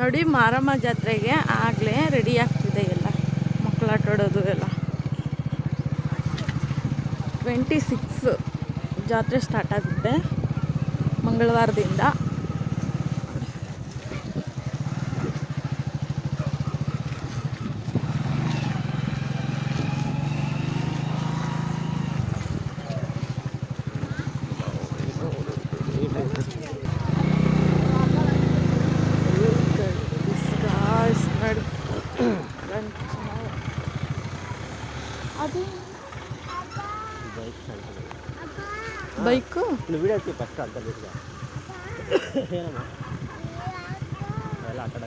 ನೋಡಿ ಮಾರಮ್ಮ ಜಾತ್ರೆಗೆ ಆಗಲೇ ರೆಡಿ ಆಗ್ತಿದೆ ಎಲ್ಲ. ಮಕ್ಕಳು ಆಟಾಡೋದು ಎಲ್ಲ. ಟ್ವೆಂಟಿ ಸಿಕ್ಸ್ ಜಾತ್ರೆ ಸ್ಟಾರ್ಟ್ ಆಗುತ್ತೆ ಮಂಗಳವಾರದಿಂದ. అది బైక్ నువ్వు వీడియో ఫస్ట్ అంత లేదుగా అక్కడ?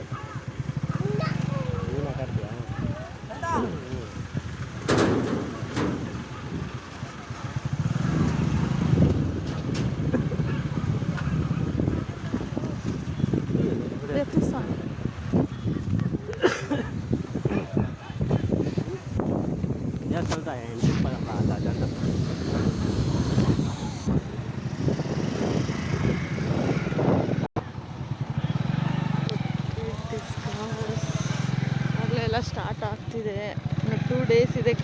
ಎರಡು ಸಾವಿರದ ಎಂಟು ಇಪ್ಪತ್ತಪ್ಪ ಅದಂತ ಆಗಲೆಲ್ಲ ಸ್ಟಾರ್ಟ್ ಆಗ್ತಿದೆ ಟೂ ಡೇಸ್ ಇದೆ.